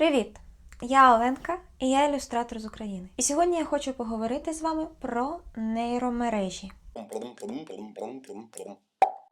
Привіт! Я Оленка і я ілюстратор з України. І сьогодні я хочу поговорити з вами про нейромережі.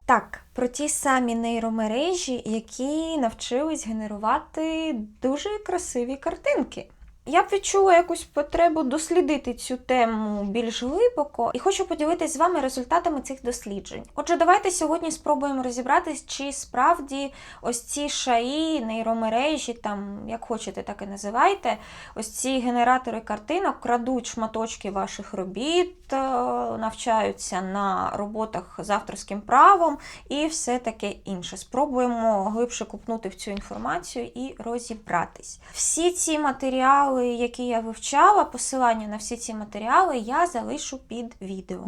Так, про ті самі нейромережі, які навчились генерувати дуже красиві картинки. Я б відчула якусь потребу дослідити цю тему більш глибоко і хочу поділитися з вами результатами цих досліджень. Отже, давайте сьогодні спробуємо розібратись, чи справді ось ці шаї, нейромережі, там як хочете, так і називайте, ось ці генератори картинок крадуть шматочки ваших робіт, е, навчаються на роботах з авторським правом і все таке інше. Спробуємо глибше купнути в цю інформацію і розібратись. Всі ці матеріали, які я вивчала, посилання на всі ці матеріали я залишу під відео.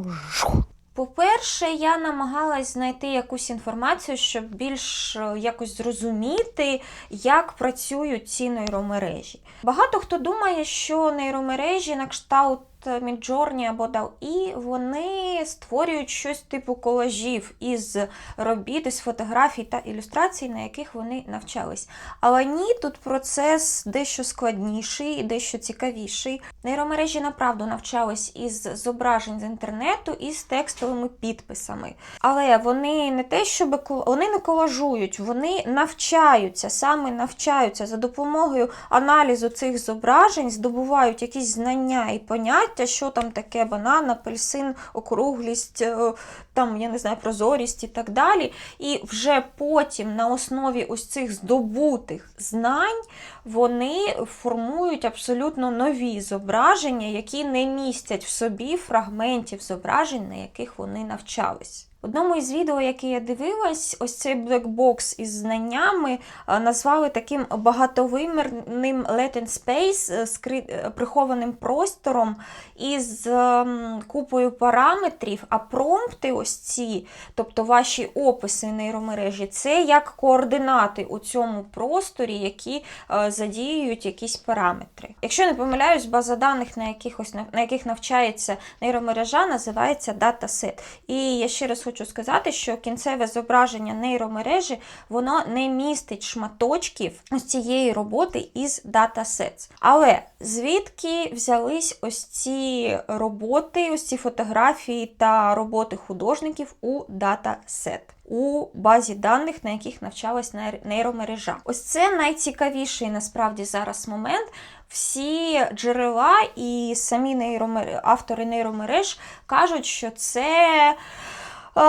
По-перше, я намагалась знайти якусь інформацію, щоб більш е, якось зрозуміти, як працюють ці нейромережі. Багато хто думає, що нейромережі на кшталт Midjourney або DALL-E, вони створюють щось типу колажів із робіт, із фотографій та ілюстрацій, на яких вони навчались. Але ні, тут процес дещо складніший і дещо цікавіший. Нейромережі направду навчались із зображень з інтернету і з текстовими підписами. Але вони не те, щоб вони не колажують, вони навчаються, саме навчаються за допомогою аналізу цих зображень, здобувають якісь знання і поняття, що там таке банан, апельсин, округлість, е, там я не знаю, прозорість і так далі. І вже потім на основі ось цих здобутих знань вони формують абсолютно нові зображення, які не містять в собі фрагментів зображень, на яких вони навчались. Одному із відео, яке я дивилась, ось цей блекбокс із знаннями е, назвали таким багатовимірним latent space, е, скри- е, прихованим простором із ем, купою параметрів, а промпти ось ці, тобто ваші описи нейромережі, це як координати у цьому просторі, які задіюють якісь параметри. Якщо не помиляюсь, база даних, на, якихось, на яких навчається нейромережа, називається датасет. І я ще раз хочу сказати, що кінцеве зображення нейромережі воно не містить шматочків ось цієї роботи із датасет. Але звідки взялись ось ці роботи, ось ці фотографії та роботи художників у датасет? У базі даних, на яких навчалась нейромережа. Ось це найцікавіший насправді зараз момент. Всі джерела і самі нейромер... автори нейромереж кажуть, що це. Е,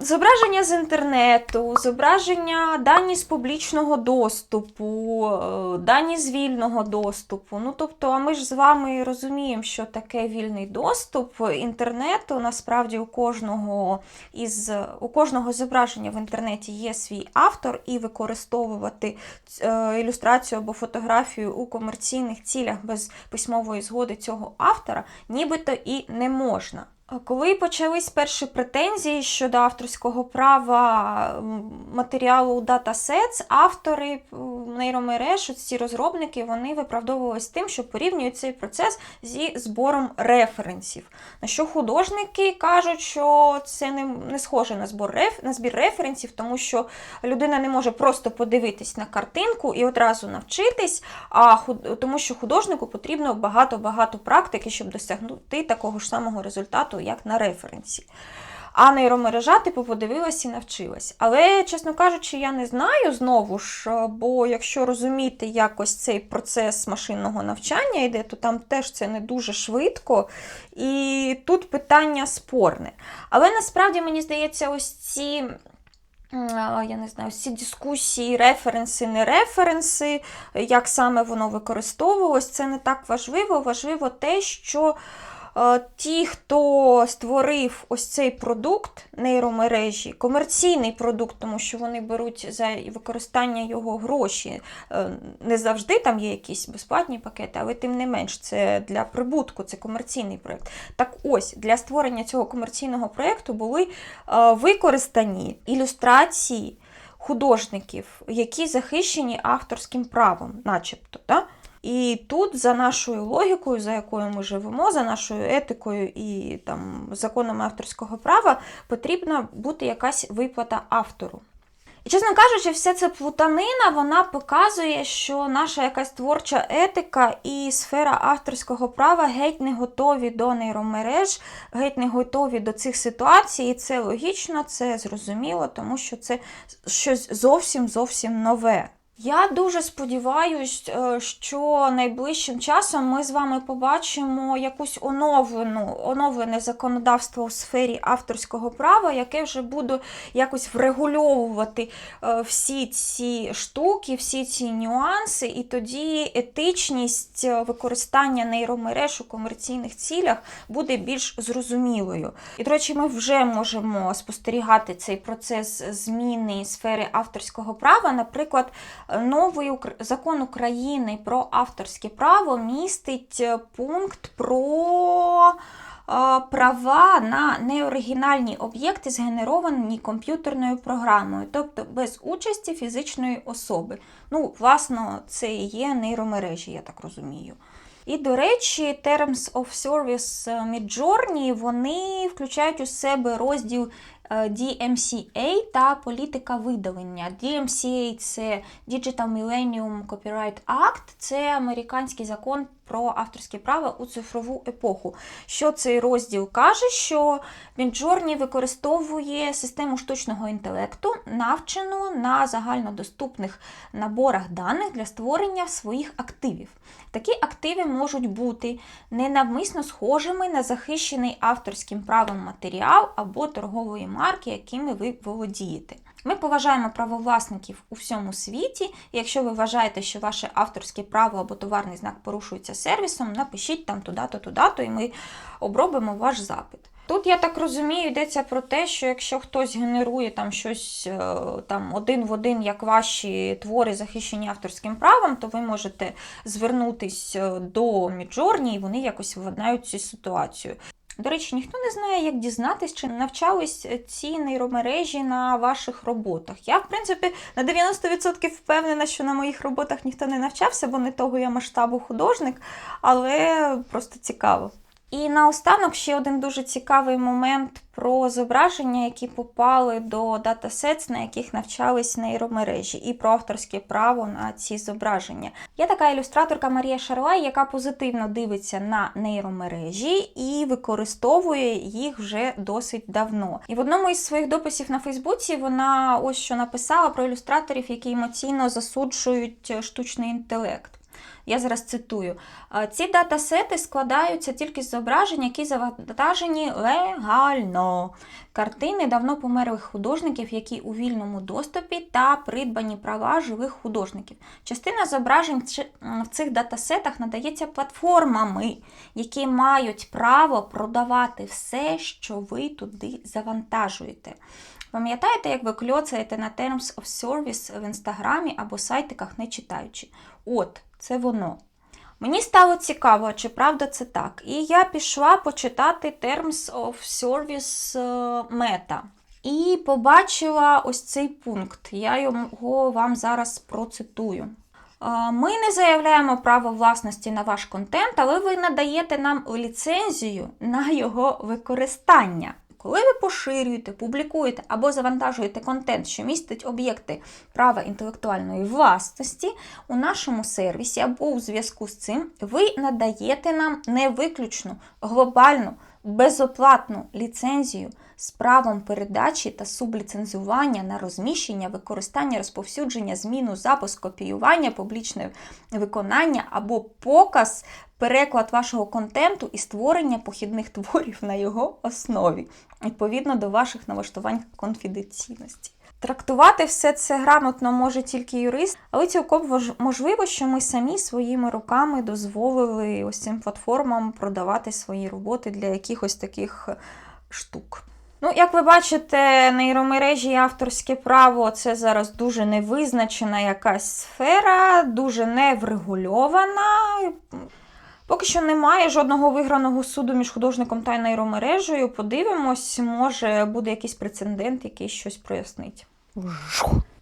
Зображення з інтернету, зображення дані з публічного доступу, е, дані з вільного доступу. Ну, тобто, а ми ж з вами розуміємо, що таке вільний доступ інтернету. Насправді у кожного із у кожного зображення в інтернеті є свій автор, і використовувати е, ілюстрацію або фотографію у комерційних цілях без письмової згоди цього автора, нібито і не можна. Коли почались перші претензії щодо авторського права матеріалу Datasets, автори нейромереж, ці розробники, вони виправдовувалися тим, що порівнюють цей процес зі збором референсів. На що художники кажуть, що це не, не схоже на збор реф, на збір референсів, тому що людина не може просто подивитись на картинку і одразу навчитись, а тому що художнику потрібно багато-багато практики, щоб досягнути такого ж самого результату, як на референсі. А нейромережа, типу, подивилась і навчилась. Але, чесно кажучи, я не знаю знову ж, бо якщо розуміти якось цей процес машинного навчання йде, то там теж це не дуже швидко. І тут питання спорне. Але насправді мені здається, ось ці. Я не знаю, ці дискусії, референси, не референси, як саме воно використовувалось, це не так важливо. Важливо те, що ті, хто створив ось цей продукт нейромережі, комерційний продукт, тому що вони беруть за використання його гроші. Е, Не завжди там є якісь безплатні пакети, але тим не менш, це для прибутку, це комерційний проєкт. Так ось для створення цього комерційного проєкту були е, використані ілюстрації художників, які захищені авторським правом, начебто. Да? І тут, за нашою логікою, за якою ми живемо, за нашою етикою і там законами авторського права, потрібна бути якась виплата автору. І, чесно кажучи, вся ця плутанина вона показує, що наша якась творча етика і сфера авторського права геть не готові до нейромереж, геть не готові до цих ситуацій. І це логічно, це зрозуміло, тому що це щось зовсім зовсім нове. Я дуже сподіваюся, що найближчим часом ми з вами побачимо якусь оновлену, оновлене законодавство у сфері авторського права, яке вже буде якось врегульовувати е, всі ці штуки, всі ці нюанси, і тоді етичність е, використання нейромереж у комерційних цілях буде більш зрозумілою. І, до речі, ми вже можемо спостерігати цей процес зміни сфери авторського права. Наприклад, новий закон України про авторське право містить е, пункт про е, права на неоригінальні об'єкти, згенеровані комп'ютерною програмою, тобто без участі фізичної особи. Ну, власно, це і є нейромережі, я так розумію. І, до речі, Terms of Service Midjourney, вони включають у себе розділ DMCA та політика видалення. DMCA – це Digital Millennium Copyright Act, це американський закон про авторське право у цифрову епоху. Що цей розділ каже, що Midjourney використовує систему штучного інтелекту, навчену на загальнодоступних наборах даних для створення своїх активів. Такі активи можуть бути ненавмисно схожими на захищений авторським правом матеріал або торгової марки, якими ви володієте. Ми поважаємо правовласників у всьому світі. І якщо ви вважаєте, що ваше авторське право або товарний знак порушується сервісом, напишіть там туди-то, туди-то, і ми обробимо ваш запит. Тут, я так розумію, йдеться про те, що якщо хтось генерує там щось е, там один в один, як ваші твори захищені авторським правом, то ви можете звернутись е, до Midjourney, і вони якось владнають цю ситуацію. До речі, ніхто не знає, як дізнатись, чи навчались ці нейромережі на ваших роботах. Я, в принципі, на 90% впевнена, що на моїх роботах ніхто не навчався, бо не того я масштабу художник, але просто цікаво. І наостанок ще один дуже цікавий момент про зображення, які попали до датасетс, на яких навчались нейромережі, і про авторське право на ці зображення. Є така ілюстраторка Марія Шарлай, яка позитивно дивиться на нейромережі і використовує їх вже досить давно. І в одному із своїх дописів на Фейсбуці вона ось що написала про ілюстраторів, які емоційно засуджують штучний інтелект. Я зараз цитую: «Е, ці датасети складаються тільки з зображень, які завантажені легально. Картини давно померлих художників, які у вільному доступі та придбані права живих художників. Частина зображень в цих датасетах надається платформами, які мають право продавати все, що ви туди завантажуєте. Пам'ятаєте, як ви кльоцаєте на Terms of Service в інстаграмі або сайтиках, не читаючи? От, це воно. Мені стало цікаво, чи правда це так. І я пішла почитати Terms of Service е, Meta. І побачила ось цей пункт. Я його вам зараз процитую. Е, Ми не заявляємо право власності на ваш контент, але ви надаєте нам ліцензію на його використання. Коли ви поширюєте, публікуєте або завантажуєте контент, що містить об'єкти права інтелектуальної власності у нашому сервісі або у зв'язку з цим, ви надаєте нам не виключну, глобальну, безоплатну ліцензію з правом передачі та субліцензування на розміщення, використання, розповсюдження, зміну, запуск, копіювання, публічне виконання або показ, переклад вашого контенту і створення похідних творів на його основі, відповідно до ваших налаштувань конфіденційності. Трактувати все це грамотно може тільки юрист, але цілком можливо, що ми самі своїми руками дозволили ось цим платформам продавати свої роботи для якихось таких е, штук. Ну, як ви бачите, нейромережі і авторське право це зараз дуже невизначена якась сфера, дуже неврегульована. Поки що немає жодного виграного суду між художником та нейромережею. Подивимось, може буде якийсь прецедент, який щось прояснить.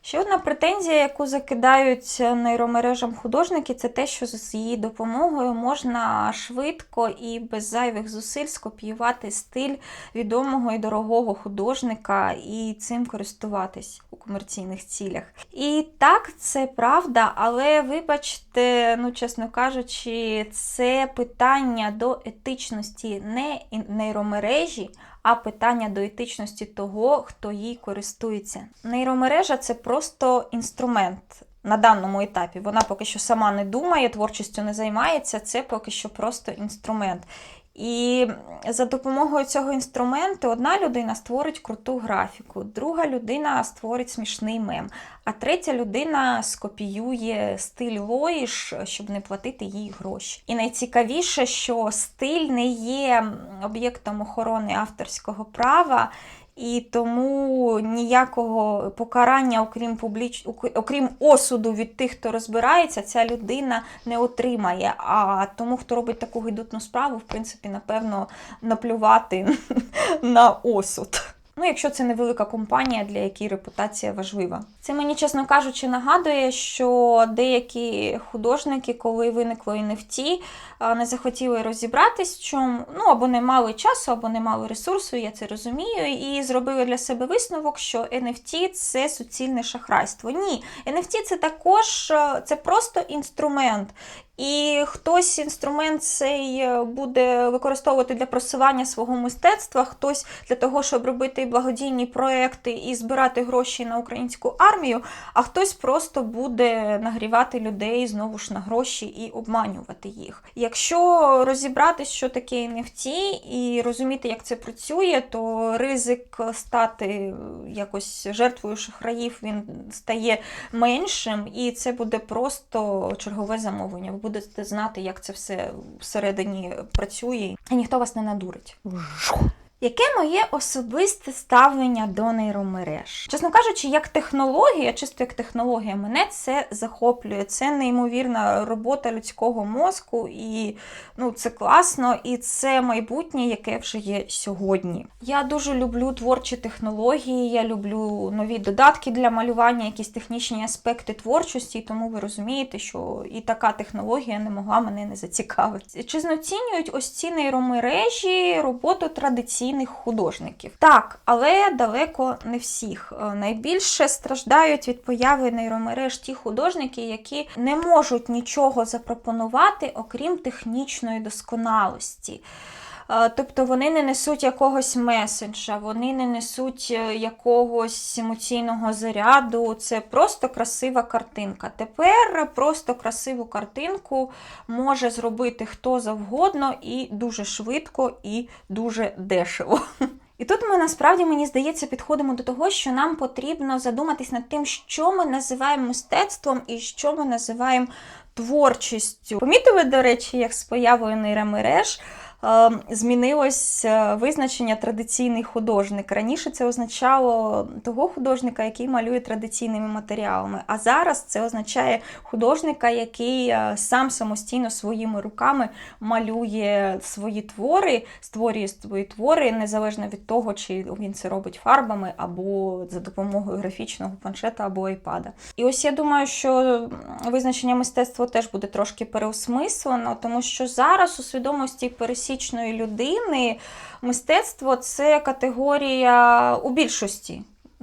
Ще одна претензія, яку закидають нейромережам художники, це те, що з її допомогою можна швидко і без зайвих зусиль скопіювати стиль відомого і дорогого художника і цим користуватись у комерційних цілях. І так, це правда, але вибачте, ну чесно кажучи, це питання до етичності не нейромережі, а питання до етичності того, хто їй користується. Нейромережа це просто інструмент. На даному етапі вона поки що сама не думає, творчістю не займається, це поки що просто інструмент. І за допомогою цього інструменту одна людина створить круту графіку, друга людина створить смішний мем, а третя людина скопіює стиль Лоїш, щоб не платити їй гроші. І найцікавіше, що стиль не є об'єктом охорони авторського права. І тому ніякого покарання, окрім публіч... окрім осуду від тих, хто розбирається, ця людина не отримає. А тому, хто робить таку гидутну справу, в принципі, напевно, наплювати на осуд. Ну, якщо це невелика компанія, для якої репутація важлива. Це мені, чесно кажучи, нагадує, що деякі художники, коли виникло NFT, не захотіли розібратись чому, ну або не мали часу, або не мали ресурсу, я це розумію, і зробили для себе висновок, що NFT це суцільне шахрайство. Ні, NFT це також це просто інструмент. І хтось інструмент цей е, буде використовувати для просування свого мистецтва, хтось для того, щоб робити благодійні проекти і збирати гроші на українську армію, а хтось просто буде нагрівати людей знову ж на гроші і обманювати їх. Якщо розібратись, що таке NFT, і розуміти, як це працює, то ризик стати якось жертвою шахраїв він стає меншим, і це буде просто чергове замовлення. Будете знати, як це все всередині працює, і ніхто вас не надурить. Яке моє особисте ставлення до нейромереж? Чесно кажучи, як технологія, чисто як технологія, мене це захоплює. Це неймовірна робота людського мозку, і ну, це класно, і це майбутнє, яке вже є сьогодні. Я дуже люблю творчі технології, я люблю нові додатки для малювання, якісь технічні аспекти творчості, тому ви розумієте, що і така технологія не могла мене не зацікавити. Чи знецінюють ось ці нейромережі роботу традиційних художників? Так, але далеко не всіх. Е, Найбільше страждають від появи нейромереж ті художники, які не можуть нічого запропонувати, окрім технічної досконалості. Тобто вони не несуть якогось меседжа, вони не несуть е, якогось емоційного заряду. Це просто красива картинка. Тепер просто красиву картинку може зробити хто завгодно і дуже швидко, і дуже дешево. І тут ми насправді, мені здається, підходимо до того, що нам потрібно задуматись над тим, що ми називаємо мистецтвом і що ми називаємо творчістю. Помітили, до речі, як з появою нейромереж змінилось е, визначення традиційний художник. Раніше це означало того художника, який малює традиційними матеріалами. А зараз це означає художника, який е, сам самостійно своїми руками малює свої твори, створює свої твори, незалежно від того, чи він це робить фарбами або за допомогою графічного планшета або айпада. І ось я думаю, що визначення мистецтва теж буде трошки переосмислено, тому що зараз у свідомості пересічної людини мистецтво це категорія у більшості.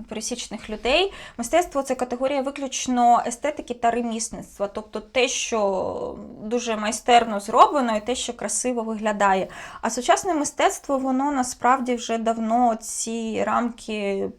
Пересічних людей мистецтво це категорія виключно естетики та ремісництва, тобто те, що дуже майстерно зроблено, і те, що красиво виглядає. А сучасне мистецтво, воно насправді вже давно ці рамки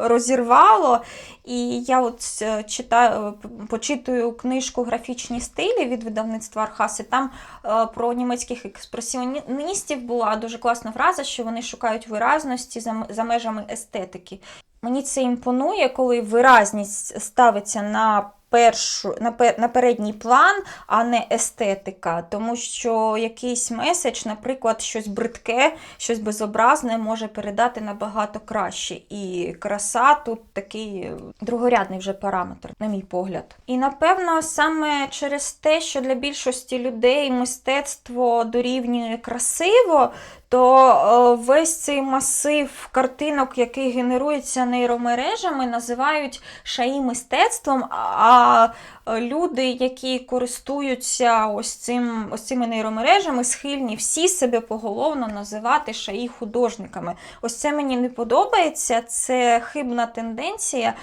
розірвало. І я от е, читаю, почитую книжку Графічні стилі від видавництва Архас, і там е, про німецьких експресіоністів була дуже класна фраза, що вони шукають виразності за межами естетики. Мені це імпонує, коли виразність ставиться на першу, на, пе- на передній план, а не естетика. Тому що якийсь меседж, наприклад, щось бридке, щось безобразне може передати набагато краще. І краса тут такий другорядний вже параметр, на мій погляд. І напевно саме через те, що для більшості людей мистецтво дорівнює красиво, то е, весь цей масив картинок, який генерується нейромережами, називають шаї мистецтвом. А е, люди, які користуються ось цим ось цими нейромережами, схильні всі себе поголовно називати шаї художниками. Ось це мені не подобається, це хибна тенденція.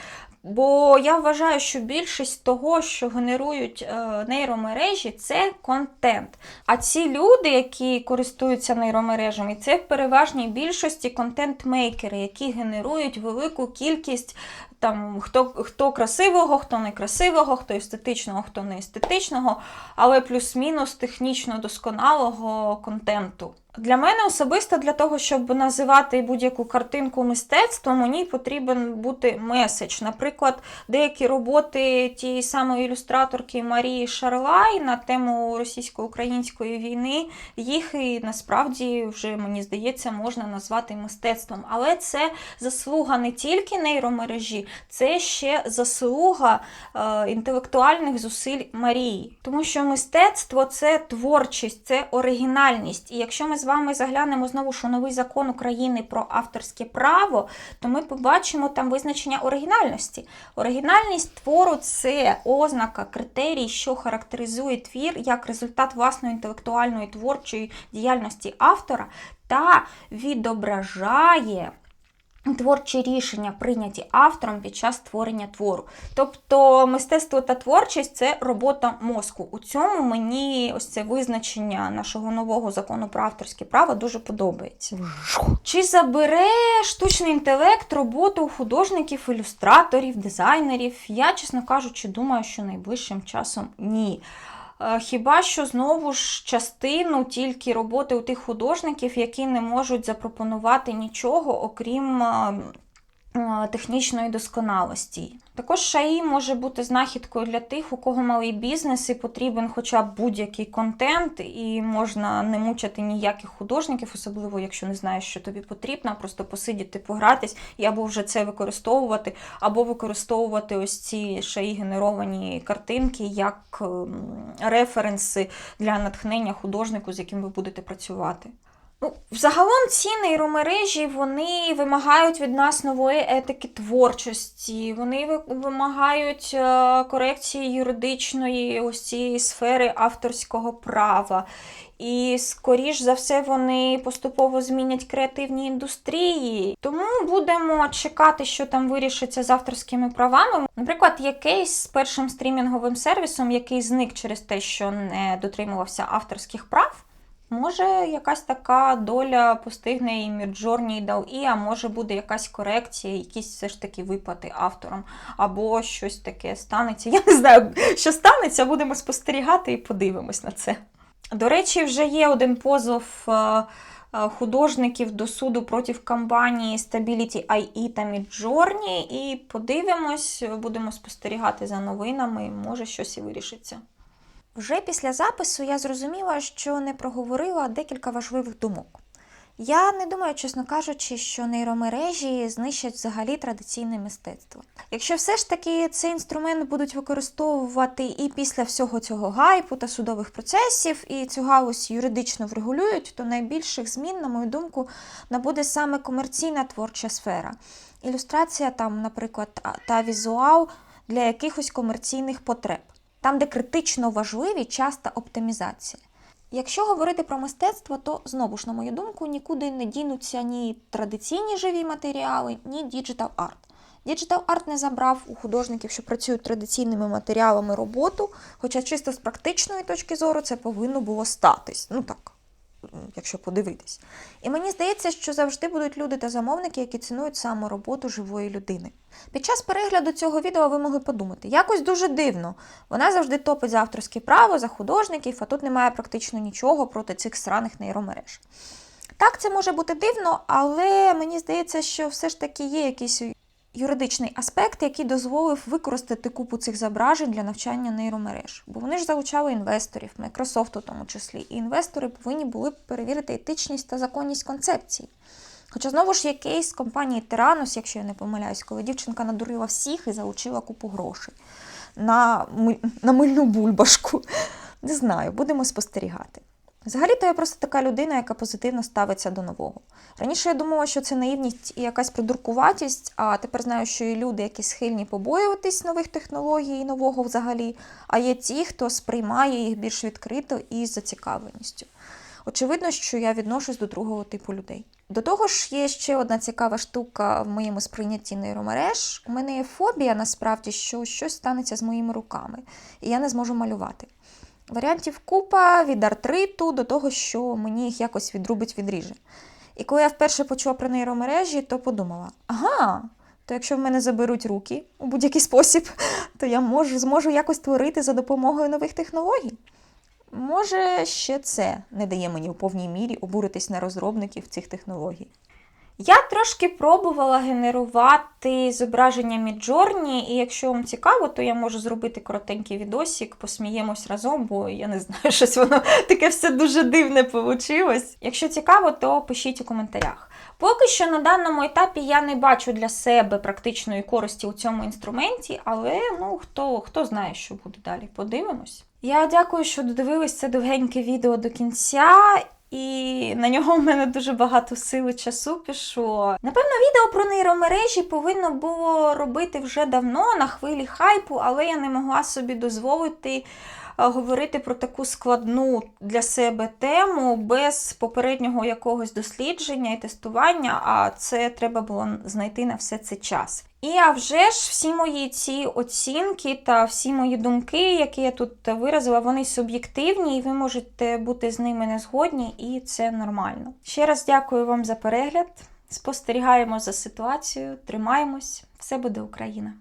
Бо я вважаю, що більшість того, що генерують е, нейромережі, це контент. А ці люди, які користуються нейромережами, це в переважній більшості контент-мейкери, які генерують велику кількість там хто, хто красивого, хто некрасивого, хто естетичного, хто не естетичного, але плюс-мінус технічно досконалого контенту. Для мене особисто для того, щоб називати будь-яку картинку мистецтвом, мені потрібен бути меседж. Наприклад, деякі роботи тієї самої ілюстраторки Марії Шарлай на тему російсько-української війни, їх і насправді вже мені здається можна назвати мистецтвом. Але це заслуга не тільки нейромережі, це ще заслуга е, інтелектуальних зусиль Марії. Тому що мистецтво це творчість, це оригінальність. І якщо ми з вами заглянемо знову у новий закон України про авторське право, то ми побачимо там визначення оригінальності. Оригінальність твору це ознака, критерій, що характеризує твір як результат власної інтелектуальної творчої діяльності автора та відображає. Творчі рішення прийняті автором під час створення твору. Тобто мистецтво та творчість це робота мозку. У цьому мені ось це визначення нашого нового закону про авторське право дуже подобається. Чи забере штучний інтелект роботу художників, ілюстраторів, дизайнерів? Я, чесно кажучи, думаю, що найближчим часом ні. Е, Хіба що знову ж частину тільки роботи у тих художників, які не можуть запропонувати нічого, окрім е, технічної досконалості. Також шаї може бути знахідкою для тих, у кого малий бізнес і потрібен хоча б будь-який контент, і можна не мучити ніяких художників, особливо якщо не знаєш, що тобі потрібно, просто посидіти, погратись і або вже це використовувати, або використовувати ось ці шаї генеровані картинки як ем, референси для натхнення художнику, з яким ви будете працювати. Ну, Взагалом ці нейромережі вони вимагають від нас нової етики творчості, вони ви- вимагають е, корекції юридичної ось цієї сфери авторського права. І, скоріш за все, вони поступово змінять креативні індустрії. Тому будемо чекати, що там вирішиться з авторськими правами. Наприклад, є кейс з першим стрімінговим сервісом, який зник через те, що не дотримувався авторських прав. Може, якась така доля постигне і Міджорні, і DALL-E, а може буде якась корекція, якісь все ж таки виплати авторам, або щось таке станеться. Я не знаю, що станеться, будемо спостерігати і подивимось на це. До речі, вже є один позов е, е, художників до суду проти компанії Stability IE та Midjourney, і подивимось, будемо спостерігати за новинами, може щось і вирішиться. Вже після запису я зрозуміла, що не проговорила декілька важливих думок. Я не думаю, чесно кажучи, що нейромережі знищать взагалі традиційне мистецтво. Якщо все ж таки цей інструмент будуть використовувати і після всього цього гайпу та судових процесів, і цю галузь юридично врегулюють, то найбільших змін, на мою думку, набуде саме комерційна творча сфера. Ілюстрація там, наприклад, та- візуал для якихось комерційних потреб там, де критично важливі часто оптимізація. Якщо говорити про мистецтво, то знову ж, на мою думку, нікуди не дінуться ні традиційні живі матеріали, ні діджитал арт. Діджитал арт не забрав у художників, що працюють традиційними матеріалами роботу, хоча чисто з практичної точки зору це повинно було статись. Ну так, якщо подивитись. І мені здається, що завжди будуть люди та замовники, які цінують саме роботу живої людини. Під час перегляду цього відео ви могли подумати, якось дуже дивно. Вона завжди топить за авторське право, за художників, а тут немає практично нічого проти цих сраних нейромереж. Так, це може бути дивно, але мені здається, що все ж таки є якийсь юридичний аспект, який дозволив використати купу цих зображень для навчання нейромереж. Бо вони ж залучали інвесторів, Microsoft у тому числі, і інвестори повинні були перевірити етичність та законність концепції. Хоча знову ж є кейс компанії Тиранус, якщо я не помиляюсь, коли дівчинка надурила всіх і залучила купу грошей на, на мильну бульбашку. Не знаю, будемо спостерігати. Взагалі-то я просто така людина, яка позитивно ставиться до нового. Раніше я думала, що це наївність і якась придуркуватість, а тепер знаю, що є люди, які схильні побоюватись нових технологій і нового взагалі, а є ті, хто сприймає їх більш відкрито і з зацікавленістю. Очевидно, що я відношусь до другого типу людей. До того ж, є ще одна цікава штука в моєму сприйнятті нейромереж. У мене є фобія насправді, що щось станеться з моїми руками, і я не зможу малювати. Варіантів купа від артриту до того, що мені їх якось відрубить відріже. І коли я вперше почула про нейромережі, то подумала: ага, то якщо в мене заберуть руки у будь-який спосіб, то я можу, зможу якось творити за допомогою нових технологій. Може, ще це не дає мені у повній мірі обуритись на розробників цих технологій. Я трошки пробувала генерувати зображення Midjourney, і якщо вам цікаво, то я можу зробити коротенький відосик, посміємось разом, бо я не знаю, щось воно таке все дуже дивне вийшло. Якщо цікаво, то пишіть у коментарях. Поки що на даному етапі я не бачу для себе практичної користі у цьому інструменті, але ну хто, хто знає, що буде далі. Подивимось. Я дякую, що додивились це довгеньке відео до кінця. І на нього в мене дуже багато сили часу пішло. Напевно, відео про нейромережі повинно було робити вже давно на хвилі хайпу, але я не могла собі дозволити говорити про таку складну для себе тему без попереднього якогось дослідження і тестування, а це треба було знайти на все це час. І а вже ж всі мої ці оцінки та всі мої думки, які я тут виразила, вони суб'єктивні, і ви можете бути з ними не згодні, і це нормально. Ще раз дякую вам за перегляд. Спостерігаємо за ситуацією, тримаємось. Все буде Україна!